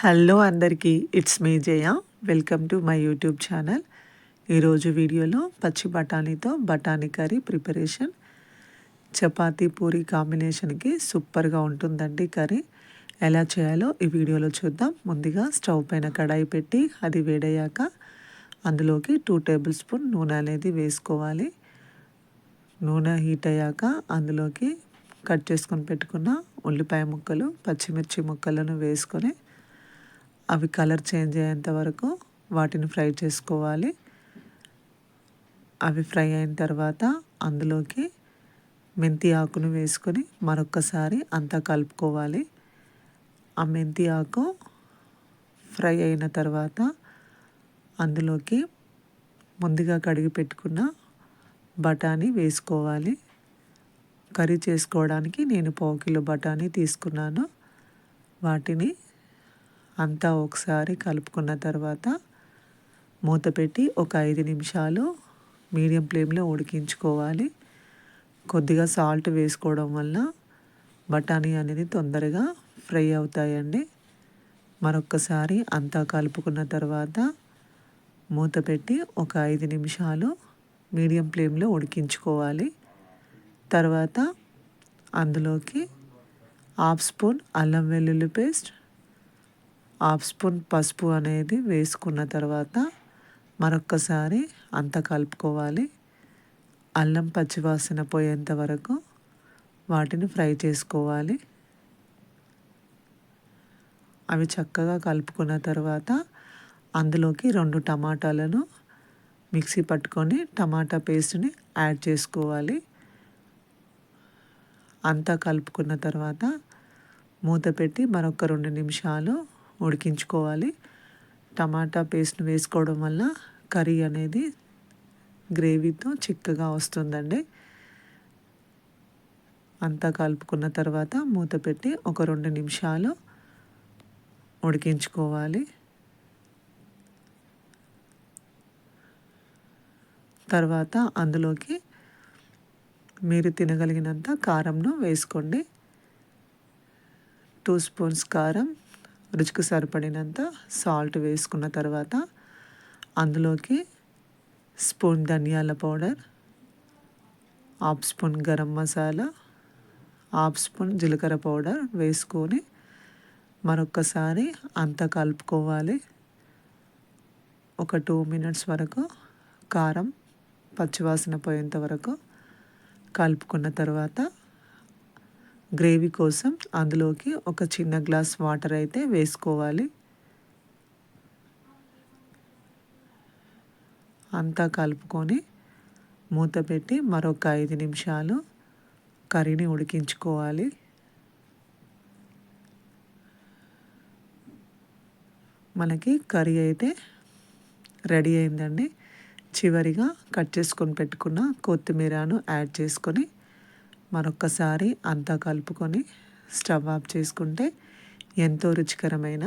Hello అందరికీ it's me Jaya. Welcome to my YouTube channel ఈరోజు వీడియోలో పచ్చి బఠానీతో బఠానీ కర్రీ ప్రిపరేషన్. చపాతీ పూరి కాంబినేషన్కి సూపర్గా ఉంటుందండి కర్రీ. ఎలా చేయాలో ఈ వీడియోలో చూద్దాం. ముందుగా స్టవ్ పైన కడాయి పెట్టి అది వేడయ్యాక అందులోకి టూ టేబుల్ స్పూన్ నూనె అనేది వేసుకోవాలి. నూనె హీట్ అయ్యాక అందులోకి కట్ చేసుకొని పెట్టుకున్న ఉల్లిపాయ ముక్కలు పచ్చిమిర్చి ముక్కలను వేసుకొని అవి కలర్ చేంజ్ అయ్యేంత వరకు వాటిని ఫ్రై చేసుకోవాలి. అవి ఫ్రై అయిన తర్వాత అందులోకి మెంతి ఆకును వేసుకొని మరొక్కసారి అంతా కలుపుకోవాలి. ఆ మెంతి ఆకు ఫ్రై అయిన తర్వాత అందులోకి ముందుగా కడిగి పెట్టుకున్న బఠానీ వేసుకోవాలి. కర్రీ చేసుకోవడానికి నేను పావు కిలో బఠానీ తీసుకున్నాను. వాటిని అంతా ఒకసారి కలుపుకున్న తర్వాత మూత పెట్టి ఒక ఐదు నిమిషాలు మీడియం ఫ్లేమ్లో ఉడికించుకోవాలి. కొద్దిగా సాల్ట్ వేసుకోవడం వల్ల బఠానీ అనేది తొందరగా ఫ్రై అవుతాయండి. మరొక్కసారి అంతా కలుపుకున్న తర్వాత మూత పెట్టి ఒక ఐదు నిమిషాలు మీడియం ఫ్లేమ్లో ఉడికించుకోవాలి. తర్వాత అందులోకి హాఫ్ స్పూన్ అల్లం వెల్లుల్లి పేస్ట్ హాఫ్ స్పూన్ పసుపు అనేది వేసుకున్న తర్వాత మరొక్కసారి అంత కలుపుకోవాలి. అల్లం పచ్చివాసన పోయేంత వరకు వాటిని ఫ్రై చేసుకోవాలి. అవి చక్కగా కలుపుకున్న తర్వాత అందులోకి రెండు టమాటాలను మిక్సీ పట్టుకొని టమాటా పేస్ట్ని యాడ్ చేసుకోవాలి. అంతా కలుపుకున్న తర్వాత మూత పెట్టి మరొక రెండు నిమిషాలు ఉడికించుకోవాలి. టమాటా పేస్ట్ని వేసుకోవడం వల్ల కర్రీ అనేది గ్రేవీతో చిక్కగా వస్తుందండి. అంతా కలుపుకున్న తర్వాత మూత పెట్టి ఒక రెండు నిమిషాలు ఉడికించుకోవాలి. తర్వాత అందులోకి మీరు తినగలిగినంత కారంను వేసుకోండి. టూ స్పూన్స్ కారం రుచికి సరిపడినంత సాల్ట్ వేసుకున్న తర్వాత అందులోకి స్పూన్ ధనియాల powder half spoon garam masala half spoon జీలకర్ర పౌడర్ వేసుకొని మరొకసారి అంతా కలుపుకోవాలి. ఒక టూ మినిట్స్ వరకు కారం పచ్చివాసన పోయేంత వరకు కలుపుకున్న తర్వాత గ్రేవీ కోసం అందులోకి ఒక చిన్న గ్లాస్ వాటర్ అయితే వేసుకోవాలి. అంతా కలుపుకొని మూత పెట్టి మరొక ఐదు నిమిషాలు కర్రీని ఉడికించుకోవాలి. మనకి కర్రీ అయితే రెడీ అయిందండి. చివరిగా కట్ చేసుకొని పెట్టుకున్న కొత్తిమీరను యాడ్ చేసుకొని మరొక్కసారి అంతా కలుపుకొని స్టవ్ ఆఫ్ చేసుకుంటే ఎంతో రుచికరమైన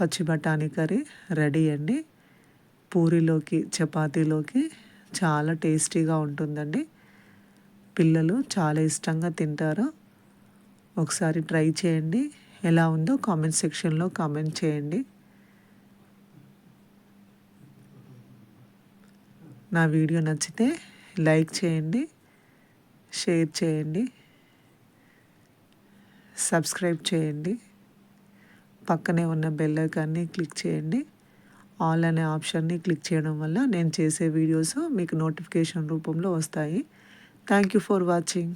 పచ్చి బఠానీ కర్రీ రెడీ అండి. పూరిలోకి చపాతీలోకి చాలా టేస్టీగా ఉంటుందండి. పిల్లలు చాలా ఇష్టంగా తింటారు. ఒకసారి ట్రై చేయండి. ఎలా ఉందో కామెంట్ సెక్షన్లో కామెంట్ చేయండి. నా వీడియో నచ్చితే లైక్ చేయండి. షేర్ చేయండి. సబ్స్క్రైబ్ చేయండి. పక్కనే ఉన్న బెల్ ఐకాన్ని క్లిక్ చేయండి. ఆల్ అనే ఆప్షన్ని క్లిక్ చేయడం వల్ల నేను చేసే వీడియోస్ మీకు నోటిఫికేషన్ రూపంలో వస్తాయి. Thank you for watching.